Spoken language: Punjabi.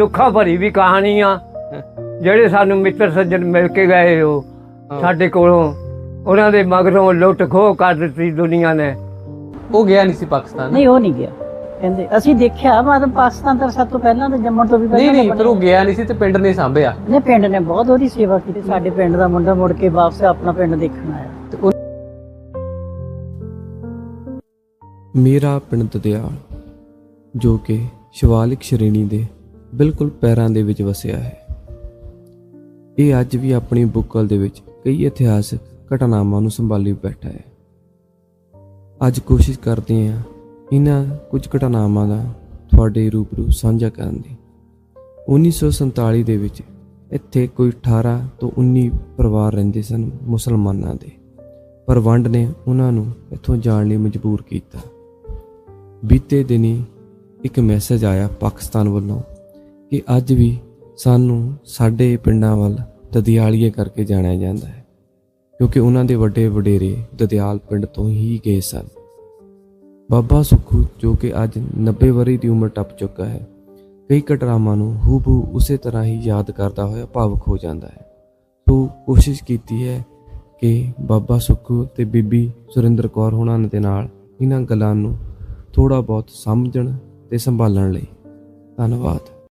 ਦੁੱਖਾਂ ਭਰੀ ਵੀ ਕਹਾਣੀ ਆ। ਜਿਹੜੇ ਸਾਨੂੰ ਮਿੱਤਰ ਸੱਜਣ ਮਿਲ ਕੇ ਗਏ ਹੋ ਸਾਡੇ ਕੋਲੋਂ ਉਹਨਾਂ ਦੇ ਮਗਰੋਂ ਲੁੱਟ ਖੋਹ ਕਰ ਦਿੱਤੀ ਦੁਨੀਆ ਨੇ। ਉਹ ਗਿਆ ਨਹੀਂ ਸੀ ਪਾਕਿਸਤਾਨ? ਨਹੀਂ ਉਹ ਨਹੀਂ ਗਿਆ। ਕਹਿੰਦੇ ਅਸੀਂ ਦੇਖਿਆ ਮਤਲਬ ਪਾਕਿਸਤਾਨ ਤਾਂ ਸਭ ਤੋਂ ਪਹਿਲਾਂ ਤਾਂ ਜੰਮਣ ਤੋਂ ਵੀ ਨਹੀਂ ਪਹਿਲਾਂ ਨਹੀਂ ਪਰ ਉਹ ਗਿਆ ਨਹੀਂ ਸੀ ਤੇ ਪਿੰਡ ਨੇ ਸਾਂਭਿਆ। ਨੇ ਪਿੰਡ ਨੇ ਬਹੁਤ ਉਹਦੀ ਸੇਵਾ ਕੀਤੀ। ਸਾਡੇ ਪਿੰਡ ਦਾ ਮੁੰਡਾ ਮੁੜ ਕੇ ਵਾਪਸ ਆਪਣਾ ਪਿੰਡ ਦੇਖਣ ਆਇਆ। ਮੇਰਾ ਪਿੰਡ ਦਦਿਆਲ ਜੋ ਕਿ ਸ਼ਿਵਾਲਿਕ ਸ਼੍ਰੇਣੀ ਦੇ ਬਿਲਕੁਲ ਪੈਰਾਂ ਦੇ ਵਿੱਚ ਵਸਿਆ ਹੈ। ਇਹ ਅੱਜ ਵੀ ਆਪਣੀ ਬੁੱਕਲ ਦੇ ਵਿੱਚ ਕਈ ਇਤਿਹਾਸਕ ਘਟਨਾਵਾਂ ਨੂੰ ਸੰਭਾਲੀ ਬੈਠਾ ਹੈ। ਅੱਜ ਕੋਸ਼ਿਸ਼ ਕਰਦੇ ਹਾਂ ਇਹਨਾਂ ਕੁਝ ਘਟਨਾਵਾਂ ਦਾ ਤੁਹਾਡੇ ਰੂਬਰੂ ਸਾਂਝਾ ਕਰਨ ਦੀ। 1947 ਦੇ ਵਿੱਚ ਇੱਥੇ ਕੋਈ 18 ਤੋਂ 19 ਪਰਿਵਾਰ ਰਹਿੰਦੇ ਸਨ ਮੁਸਲਮਾਨਾਂ ਦੇ। ਪਰ ਵੰਡ ਨੇ ਉਹਨਾਂ ਨੂੰ ਇੱਥੋਂ ਜਾਣ ਲਈ ਮਜਬੂਰ ਕੀਤਾ। ਬੀਤੇ ਦਿਨੀ ਇੱਕ ਮੈਸੇਜ ਆਇਆ ਪਾਕਿਸਤਾਨ ਵੱਲੋਂ ਕਿ ਅੱਜ ਵੀ ਸਾਨੂੰ ਸਾਡੇ ਪਿੰਡਾਂ ਵੱਲ ਦਦਿਆਲੀਏ ਕਰਕੇ ਜਾਣਿਆ ਜਾਂਦਾ ਹੈ, ਕਿਉਂਕਿ ਉਹਨਾਂ ਦੇ ਵੱਡੇ ਵਡੇਰੇ ਦਦਿਆਲ ਪਿੰਡ ਤੋਂ ਹੀ ਗਏ ਸਨ। ਬਾਬਾ ਸੁੱਖੂ, ਜੋ ਕਿ ਅੱਜ 90 ਵਰ੍ਹੇ ਦੀ ਉਮਰ ਟੱਪ ਚੁੱਕਾ ਹੈ, ਕਈ ਘਟਨਾਵਾਂ ਨੂੰ ਹੂਬਹੂ ਉਸੇ ਤਰ੍ਹਾਂ ਹੀ ਯਾਦ ਕਰਦਾ ਹੋਇਆ ਭਾਵੁਕ ਹੋ ਜਾਂਦਾ ਹੈ। ਸੋ ਕੋਸ਼ਿਸ਼ ਕੀਤੀ ਹੈ ਕਿ ਬਾਬਾ ਸੁੱਖੂ ਤੇ ਬੀਬੀ ਸੁਰਿੰਦਰ ਕੌਰ ਹੋਣਾ ਦੇ ਨਾਲ ਇਹਨਾਂ ਗੱਲਾਂ ਨੂੰ ਥੋੜਾ ਬਹੁਤ ਸਮਝਣ ਤੇ ਸੰਭਾਲਣ ਲਈ। ਧੰਨਵਾਦ।